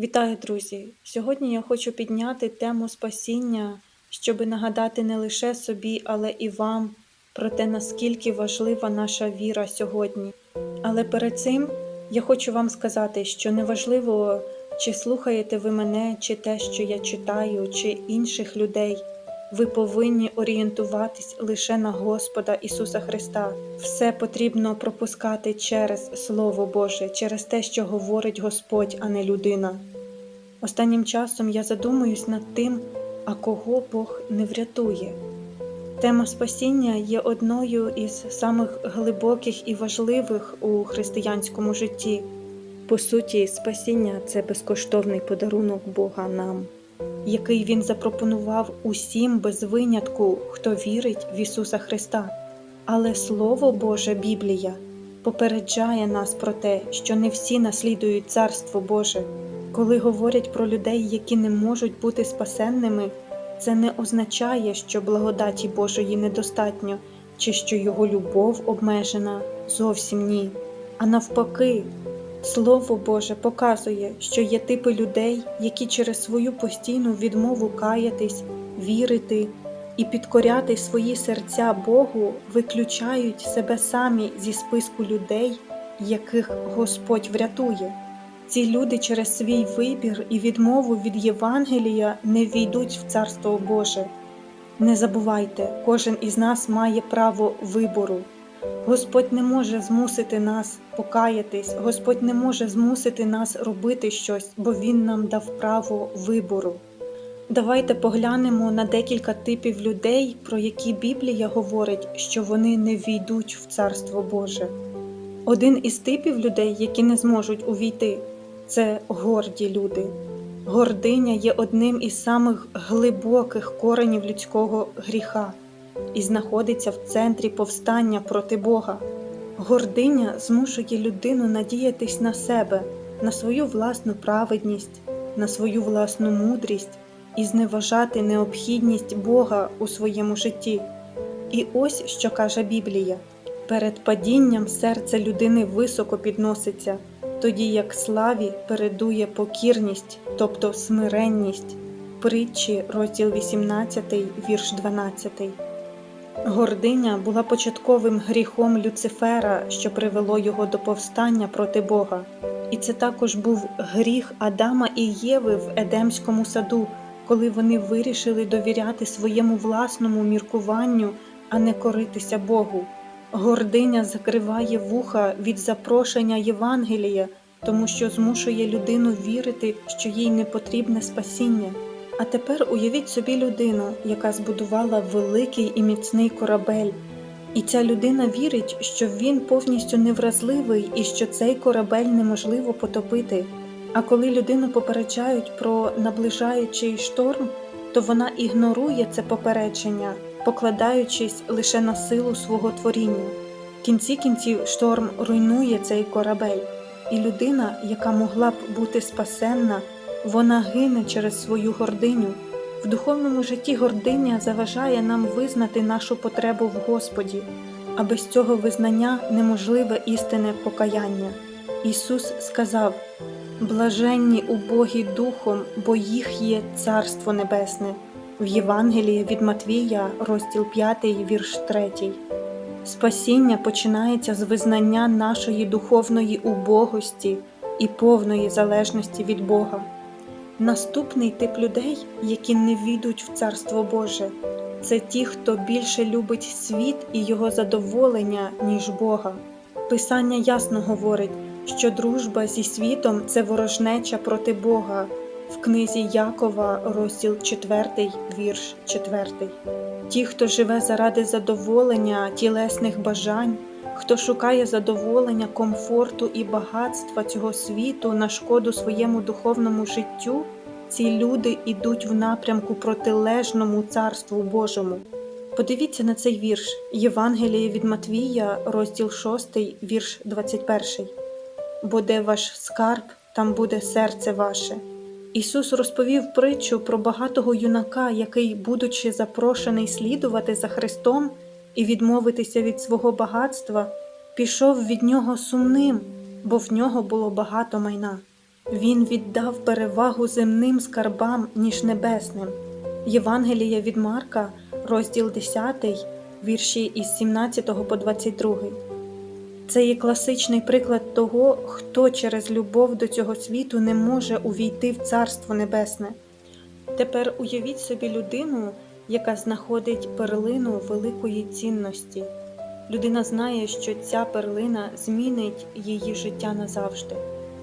Вітаю, друзі! Сьогодні я хочу підняти тему спасіння, щоби нагадати не лише собі, але і вам про те, наскільки важлива наша віра сьогодні. Але перед цим я хочу вам сказати, що неважливо, чи слухаєте ви мене, чи те, що я читаю, чи інших людей. Ви повинні орієнтуватись лише на Господа Ісуса Христа. Все потрібно пропускати через Слово Боже, через те, що говорить Господь, а не людина. Останнім часом я задумуюсь над тим, а кого Бог не врятує. Тема спасіння є одною із самих глибоких і важливих у християнському житті. По суті, спасіння це безкоштовний подарунок Бога нам який Він запропонував усім без винятку, хто вірить в Ісуса Христа. Але Слово Боже Біблія попереджає нас про те, що не всі наслідують Царство Боже. Коли говорять про людей, які не можуть бути спасенними, це не означає, що благодаті Божої недостатньо, чи що Його любов обмежена зовсім ні. А навпаки, Слово Боже показує, що є типи людей, які через свою постійну відмову каятись, вірити і підкоряти свої серця Богу, виключають себе самі зі списку людей, яких Господь врятує. Ці люди через свій вибір і відмову від Євангелія не війдуть в Царство Боже. Не забувайте, кожен із нас має право вибору. Господь не може змусити нас покаятись, Господь не може змусити нас робити щось, бо Він нам дав право вибору. Давайте поглянемо на декілька типів людей, про які Біблія говорить, що вони не війдуть в Царство Боже. Один із типів людей, які не зможуть увійти, це горді люди. Гординя є одним із самих глибоких коренів людського гріха і знаходиться в центрі повстання проти Бога. Гординя змушує людину надіятись на себе, на свою власну праведність, на свою власну мудрість і зневажати необхідність Бога у своєму житті. І ось що каже Біблія: перед падінням серце людини високо підноситься, тоді як славі передує покірність, тобто смиренність. Притчі, розділ 18, вірш 12. Гординя була початковим гріхом Люцифера, що привело його до повстання проти Бога. І це також був гріх Адама і Єви в Едемському саду, коли вони вирішили довіряти своєму власному міркуванню, а не коритися Богу. Гординя закриває вуха від запрошення Євангелія, тому що змушує людину вірити, що їй не потрібне спасіння. А тепер уявіть собі людину, яка збудувала великий і міцний корабель, і ця людина вірить, що він повністю невразливий і що цей корабель неможливо потопити. А коли людину попереджають про наближаючий шторм, то вона ігнорує це попередження, покладаючись лише на силу свого творіння. В кінці кінців шторм руйнує цей корабель, і людина, яка могла б бути спасенна, вона гине через свою гординю. В духовному житті гординя заважає нам визнати нашу потребу в Господі, а без цього визнання неможливе істинне покаяння. Ісус сказав: Блаженні убогі духом, бо їх є Царство Небесне. В Євангелії від Матвія, розділ 5, вірш 3. Спасіння починається з визнання нашої духовної убогості і повної залежності від Бога. Наступний тип людей, які не війдуть в Царство Боже, це ті, хто більше любить світ і його задоволення, ніж Бога. Писання ясно говорить, що дружба зі світом це ворожнеча проти Бога в книзі Якова, розділ 4, вірш 4. Ті, хто живе заради задоволення тілесних бажань, хто шукає задоволення, комфорту і багатства цього світу на шкоду своєму духовному життю, ці люди йдуть в напрямку протилежному Царству Божому. Подивіться на цей вірш Євангеліє від Матвія, розділ 6, вірш 21. Бо де ваш скарб, там буде серце ваше. Ісус розповів притчу про багатого юнака, який, будучи запрошений слідувати за Христом і відмовитися від свого багатства, пішов від нього сумним, бо в нього було багато майна. Він віддав перевагу земним скарбам, ніж небесним. Євангелія від Марка, розділ 10, вірші із 17 по 22. Це є класичний приклад того, хто через любов до цього світу не може увійти в Царство Небесне. Тепер уявіть собі людину, яка знаходить перлину великої цінності. Людина знає, що ця перлина змінить її життя назавжди,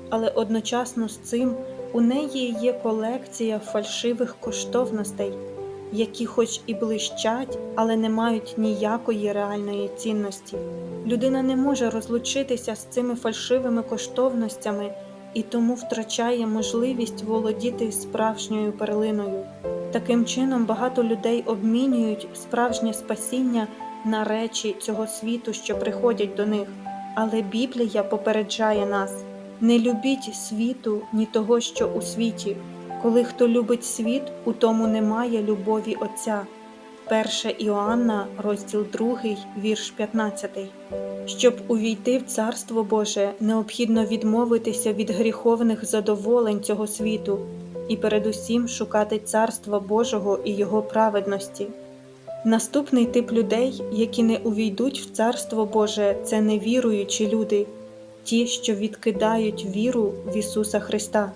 але одночасно з цим у неї є колекція фальшивих коштовностей, які хоч і блищать, але не мають ніякої реальної цінності. Людина не може розлучитися з цими фальшивими коштовностями і тому втрачає можливість володіти справжньою перлиною. Таким чином, багато людей обмінюють справжнє спасіння на речі цього світу, що приходять до них. Але Біблія попереджає нас: не любіть світу, ні того, що у світі. Коли хто любить світ, у тому немає любові Отця. 1 Іоанна, розділ 2, вірш 15. Щоб увійти в Царство Боже, необхідно відмовитися від гріховних задоволень цього світу і передусім шукати Царства Божого і Його праведності. Наступний тип людей, які не увійдуть в Царство Боже, це невіруючі люди, ті, що відкидають віру в Ісуса Христа.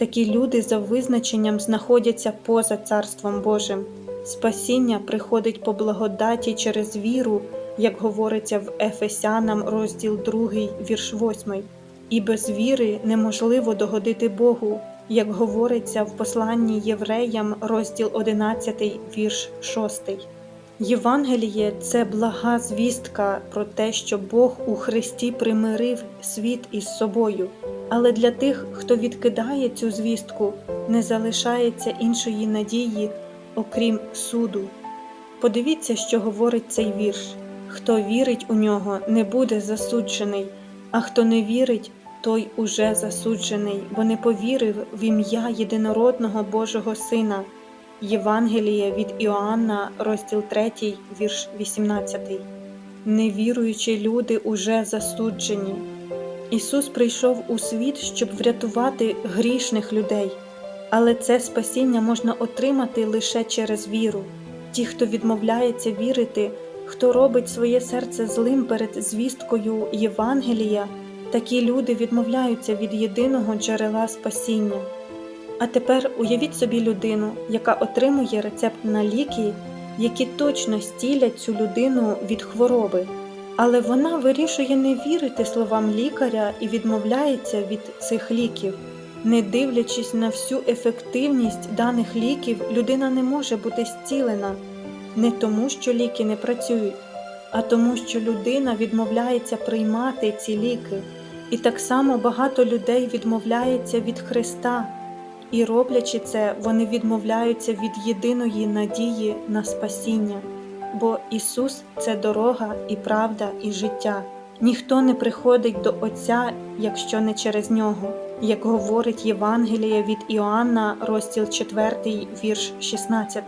Такі люди за визначенням знаходяться поза Царством Божим. Спасіння приходить по благодаті через віру, як говориться в Ефесянам, розділ 2, вірш 8. І без віри неможливо догодити Богу, як говориться в посланні Євреям, розділ 11, вірш 6. Євангеліє це блага звістка про те, що Бог у Христі примирив світ із собою. Але для тих, хто відкидає цю звістку, не залишається іншої надії, окрім суду. Подивіться, що говорить цей вірш: хто вірить у нього, не буде засуджений, а хто не вірить, той уже засуджений, бо не повірив в ім'я єдинородного Божого Сина. Євангеліє від Іоанна, розділ 3, вірш 18. Невіруючі люди уже засуджені. Ісус прийшов у світ, щоб врятувати грішних людей, але це спасіння можна отримати лише через віру. Ті, хто відмовляється вірити, хто робить своє серце злим перед звісткою Євангелія, такі люди відмовляються від єдиного джерела спасіння. А тепер уявіть собі людину, яка отримує рецепт на ліки, які точно стілять цю людину від хвороби, але вона вирішує не вірити словам лікаря і відмовляється від цих ліків. Не дивлячись на всю ефективність даних ліків, людина не може бути зцілена не тому, що ліки не працюють, а тому, що людина відмовляється приймати ці ліки. І так само багато людей відмовляється від Христа. І роблячи це, вони відмовляються від єдиної надії на спасіння, бо Ісус це дорога і правда, і життя. Ніхто не приходить до Отця, якщо не через нього, як говорить Євангеліє від Іоанна, розділ 4, вірш 16.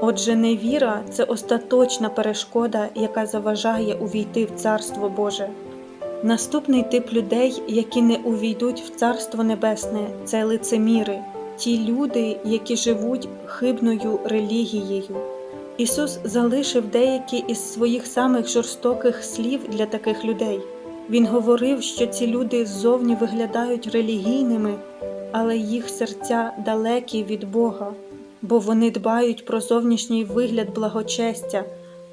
Отже, невіра це остаточна перешкода, яка заважає увійти в Царство Боже. Наступний тип людей, які не увійдуть в Царство Небесне, це лицеміри, ті люди, які живуть хибною релігією. Ісус залишив деякі із своїх самих жорстоких слів для таких людей. Він говорив, що ці люди ззовні виглядають релігійними, але їх серця далекі від Бога, бо вони дбають про зовнішній вигляд благочестя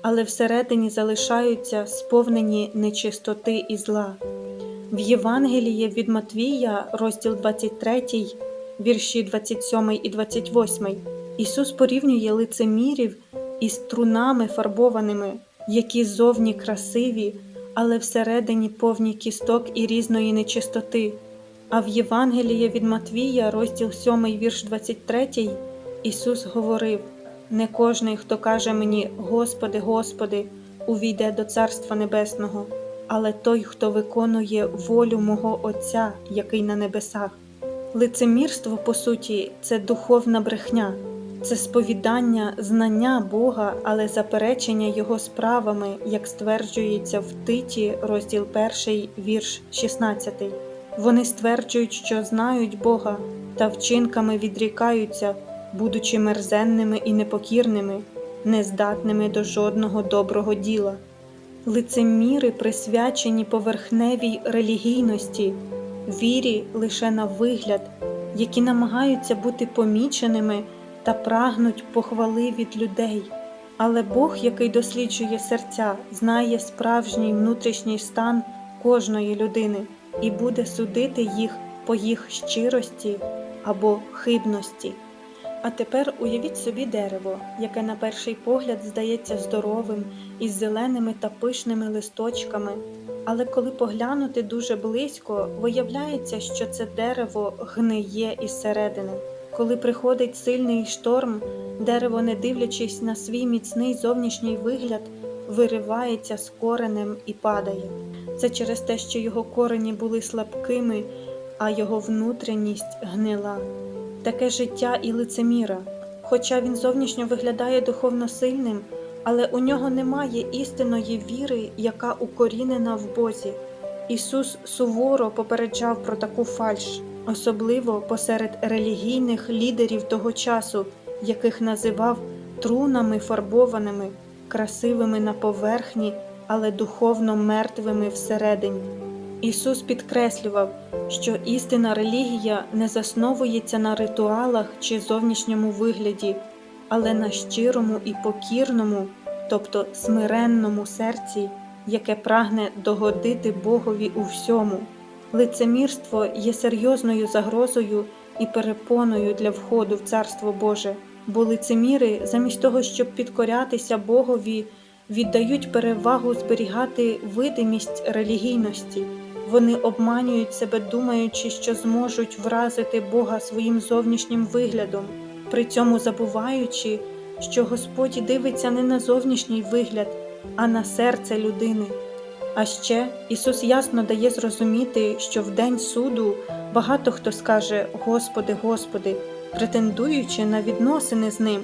але всередині залишаються сповнені нечистоти і зла. В Євангелії від Матвія, розділ 23, вірші 27 і 28, Ісус порівнює лицемірів із трунами фарбованими, які зовні красиві, але всередині повні кісток і різної нечистоти. А в Євангелії від Матвія, розділ 7, вірш 23, Ісус говорив не кожний, хто каже мені, Господи, Господи, увійде до Царства Небесного, але той, хто виконує волю мого Отця, який на небесах. Лицемірство, по суті, це духовна брехня, це сповідання знання Бога, але заперечення Його справами, як стверджується в Титі, розділ 1, вірш 16. Вони стверджують, що знають Бога, та вчинками відрікаються, будучи мерзенними і непокірними, нездатними до жодного доброго діла. Лицеміри присвячені поверхневій релігійності, вірі лише на вигляд, які намагаються бути поміченими та прагнуть похвали від людей. Але Бог, який досліджує серця, знає справжній внутрішній стан кожної людини і буде судити їх по їх щирості або хибності. А тепер уявіть собі дерево, яке на перший погляд здається здоровим, із зеленими та пишними листочками. Але коли поглянути дуже близько, виявляється, що це дерево гниє із середини. Коли приходить сильний шторм, дерево, не дивлячись на свій міцний зовнішній вигляд, виривається з коренем і падає. Це через те, що його корені були слабкими, а його внутрішність гнила. Таке життя і лицеміра. Хоча він зовнішньо виглядає духовно сильним, але у нього немає істинної віри, яка укорінена в Бозі. Ісус суворо попереджав про таку фальш, особливо посеред релігійних лідерів того часу, яких називав трунами фарбованими, красивими на поверхні, але духовно мертвими всередині. Ісус підкреслював, що істинна релігія не засновується на ритуалах чи зовнішньому вигляді, але на щирому і покірному, тобто смиренному серці, яке прагне догодити Богові у всьому. Лицемірство є серйозною загрозою і перепоною для входу в Царство Боже, бо лицеміри, замість того, щоб підкорятися Богові, віддають перевагу зберігати видимість релігійності. Вони обманюють себе, думаючи, що зможуть вразити Бога своїм зовнішнім виглядом, при цьому забуваючи, що Господь дивиться не на зовнішній вигляд, а на серце людини. А ще Ісус ясно дає зрозуміти, що в день суду багато хто скаже Господи, Господи, претендуючи на відносини з ним,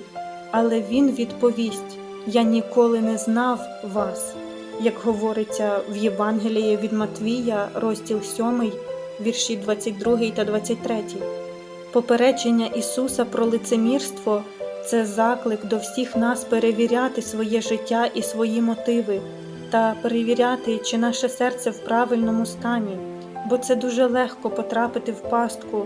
але Він відповість: Я ніколи не знав вас як говориться в Євангелії від Матвія, розділ 7, вірші 22 та 23. Попередження Ісуса про лицемірство це заклик до всіх нас перевіряти своє життя і свої мотиви та перевіряти, чи наше серце в правильному стані, бо це дуже легко потрапити в пастку,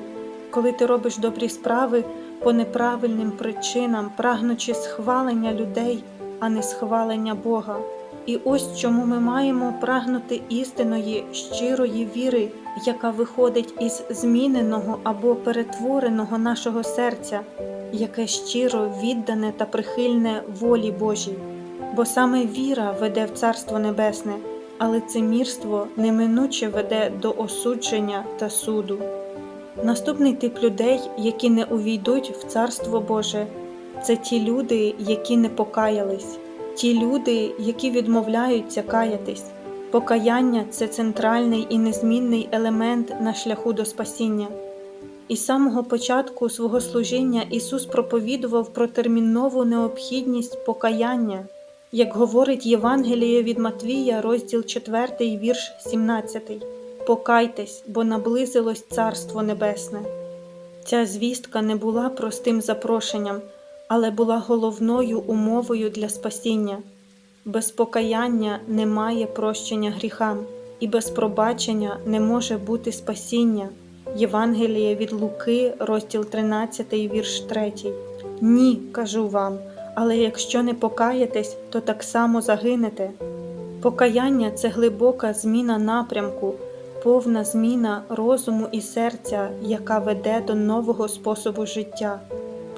коли ти робиш добрі справи по неправильним причинам, прагнучи схвалення людей, а не схвалення Бога. І ось чому ми маємо прагнути істинної, щирої віри, яка виходить із зміненого або перетвореного нашого серця, яке щиро віддане та прихильне волі Божій. Бо саме віра веде в Царство Небесне, а лицемірство неминуче веде до осудження та суду. Наступний тип людей, які не увійдуть в Царство Боже, це ті люди, які не покаялись. Ті люди, які відмовляються каятись, покаяння це центральний і незмінний елемент на шляху до спасіння. Із самого початку свого служіння Ісус проповідував про термінову необхідність покаяння, як говорить Євангеліє від Матвія, розділ 4, вірш 17. Покайтесь, бо наблизилось Царство Небесне. Ця звістка не була простим запрошенням але була головною умовою для спасіння. Без покаяння немає прощення гріхам, і без пробачення не може бути спасіння. Євангеліє від Луки, розділ 13, вірш 3. Ні, кажу вам, але якщо не покаєтесь, то так само загинете. Покаяння це глибока зміна напрямку, повна зміна розуму і серця, яка веде до нового способу життя.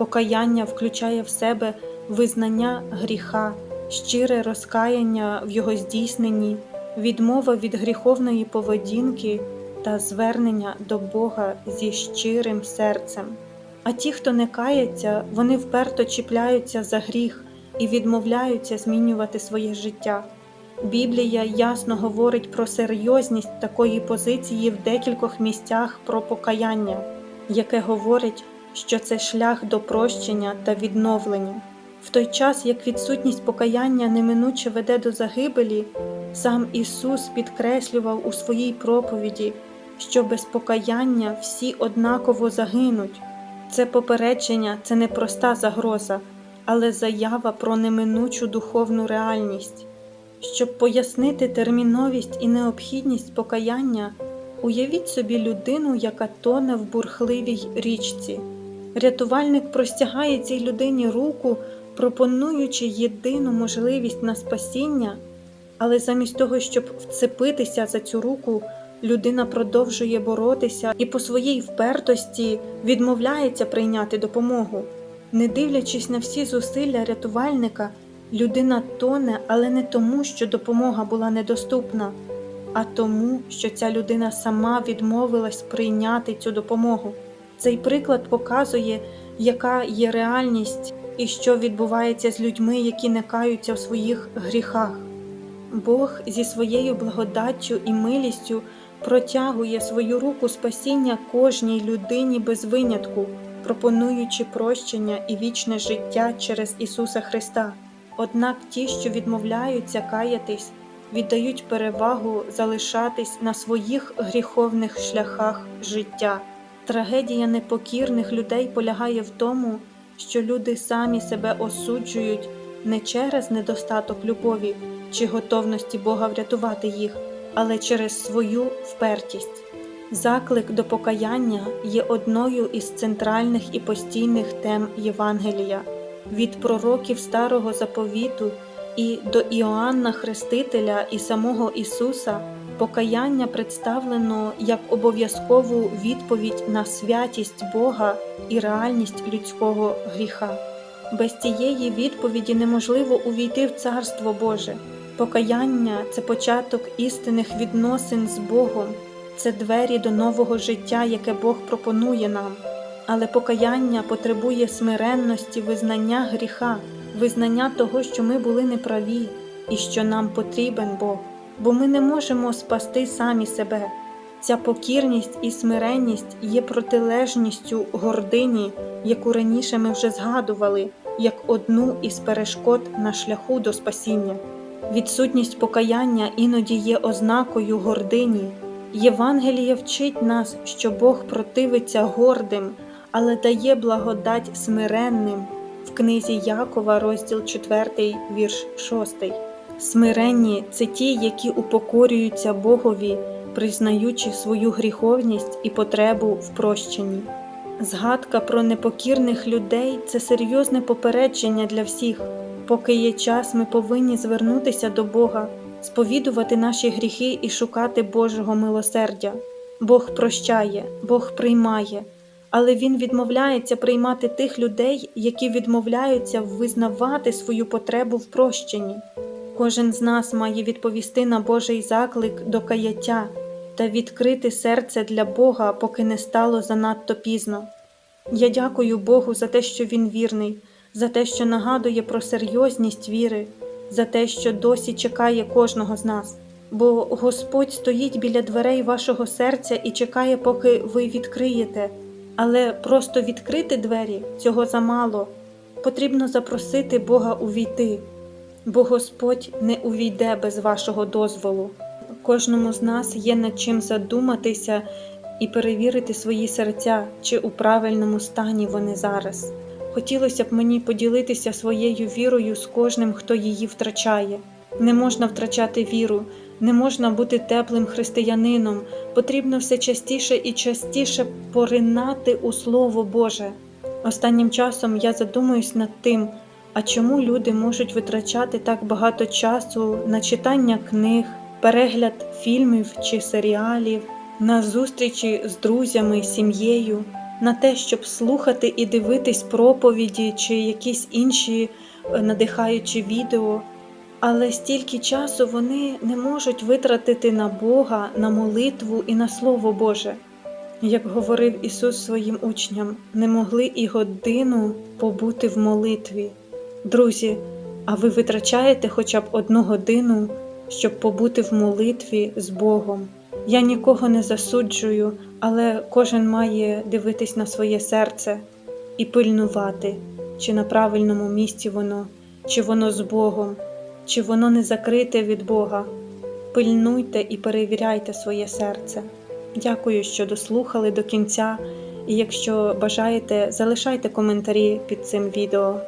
Покаяння включає в себе визнання гріха, щире розкаяння в його здійсненні, відмова від гріховної поведінки та звернення до Бога зі щирим серцем. А ті, хто не кається, вони вперто чіпляються за гріх і відмовляються змінювати своє життя. Біблія ясно говорить про серйозність такої позиції в декількох місцях про покаяння, яке говорить що це шлях до прощення та відновлення. В той час, як відсутність покаяння неминуче веде до загибелі, сам Ісус підкреслював у своїй проповіді, що без покаяння всі однаково загинуть. Це попередження, це не проста загроза, але заява про неминучу духовну реальність. Щоб пояснити терміновість і необхідність покаяння, уявіть собі людину, яка тоне в бурхливій річці. Рятувальник простягає цій людині руку, пропонуючи єдину можливість на спасіння, але замість того, щоб вцепитися за цю руку, людина продовжує боротися і по своїй впертості відмовляється прийняти допомогу. Не дивлячись на всі зусилля рятувальника, людина тоне, але не тому, що допомога була недоступна, а тому, що ця людина сама відмовилась прийняти цю допомогу. Цей приклад показує, яка є реальність і що відбувається з людьми, які не каються в своїх гріхах. Бог зі своєю благодаттю і милістю протягує свою руку спасіння кожній людині без винятку, пропонуючи прощення і вічне життя через Ісуса Христа. Однак ті, що відмовляються каятись, віддають перевагу залишатись на своїх гріховних шляхах життя. Трагедія непокірних людей полягає в тому, що люди самі себе осуджують не через недостаток любові чи готовності Бога врятувати їх, але через свою впертість. Заклик до покаяння є одною із центральних і постійних тем Євангелія від пророків Старого Заповіту і до Іоанна Хрестителя і самого Ісуса. Покаяння представлено як обов'язкову відповідь на святість Бога і реальність людського гріха. Без цієї відповіді неможливо увійти в Царство Боже. Покаяння це початок істинних відносин з Богом, це двері до нового життя, яке Бог пропонує нам. Але покаяння потребує смиренності, визнання гріха, визнання того, що ми були неправі і що нам потрібен Бог бо ми не можемо спасти самі себе. Ця покірність і смиренність є протилежністю гордині, яку раніше ми вже згадували, як одну із перешкод на шляху до спасіння. Відсутність покаяння іноді є ознакою гордині. Євангеліє вчить нас, що Бог противиться гордим, але дає благодать смиренним в книзі Якова, розділ 4, вірш 6. Смиренні це ті, які упокорюються Богові, признаючи свою гріховність і потребу в прощенні. Згадка про непокірних людей це серйозне попередження для всіх. Поки є час, ми повинні звернутися до Бога, сповідувати наші гріхи і шукати Божого милосердя. Бог прощає, Бог приймає, але Він відмовляється приймати тих людей, які відмовляються визнавати свою потребу в прощенні. Кожен з нас має відповісти на Божий заклик до каяття та відкрити серце для Бога, поки не стало занадто пізно. Я дякую Богу за те, що Він вірний, за те, що нагадує про серйозність віри, за те, що досі чекає кожного з нас. Бо Господь стоїть біля дверей вашого серця і чекає, поки ви відкриєте, але просто відкрити двері цього замало. Потрібно запросити Бога увійти бо Господь не увійде без вашого дозволу. Кожному з нас є над чим задуматися і перевірити свої серця, чи у правильному стані вони зараз. Хотілося б мені поділитися своєю вірою з кожним, хто її втрачає. Не можна втрачати віру, не можна бути теплим християнином, потрібно все частіше і частіше поринати у Слово Боже. Останнім часом я задумуюсь над тим, а чому люди можуть витрачати так багато часу на читання книг, перегляд фільмів чи серіалів, на зустрічі з друзями, сім'єю, на те, щоб слухати і дивитись проповіді чи якісь інші е, надихаючі відео, але стільки часу вони не можуть витратити на Бога, на молитву і на Слово Боже. Як говорив Ісус своїм учням, не могли і годину побути в молитві. Друзі, а ви витрачаєте хоча б одну годину, щоб побути в молитві з Богом. Я нікого не засуджую, але кожен має дивитись на своє серце і пильнувати, чи на правильному місці воно, чи воно з Богом, чи воно не закрите від Бога. Пильнуйте і перевіряйте своє серце. Дякую, що дослухали до кінця. І якщо бажаєте, залишайте коментарі під цим відео.